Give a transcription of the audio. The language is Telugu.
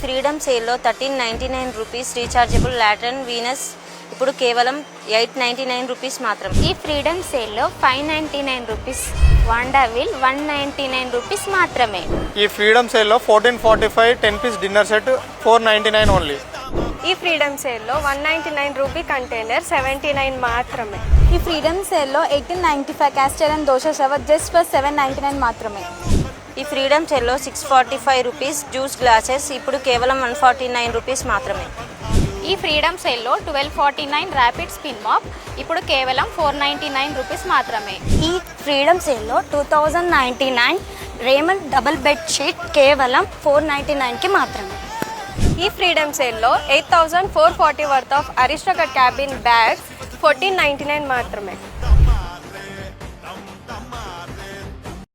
ఫ్రీడమ్ సేల్లో thirteen ninety nine rupees rechargeable lantern Venus. ఇప్పుడు కేవలం ఎయిట్ నైంటీ నైన్ రూపీస్ మాత్రం. ఈ ఫ్రీడమ్ సేల్లో five ninety nine rupees. Wanda will one ninety nine rupees మాత్రమే. ఈ ఫ్రీడమ్ సేల్లో fourteen forty five ten piece dinner set four ninety nine only. ఈ ఫ్రీడమ్ సేల్లో one ninety nine rupee container seventy nine మాత్రమే. ఈ ఫ్రీడమ్ సేల్లో eighteen ninety five castor and dosa shower just for seven ninety nine మాత్రమే. ఈ ఫ్రీడమ్ సేల్లో six forty five rupees juice glasses ఇప్పుడు కేవలం వన్ ఫార్టీ నైన్ రూపీస్ మాత్రమే. ఈ ఫ్రీడమ్ సేల్లో twelve forty nine rapid spin mop ఇప్పుడు కేవలం ఫోర్ నైంటీ నైన్ రూపీస్ మాత్రమే. ఈ ఫ్రీడమ్ సేల్లో two thousand ninety nine Raymond double bed sheet కేవలం ఫోర్ నైంటీ నైన్కి మాత్రమే. ఈ ఫ్రీడమ్ సేల్లో eight thousand four forty worth of Aristocrat cabin bags fourteen ninety nine మాత్రమే.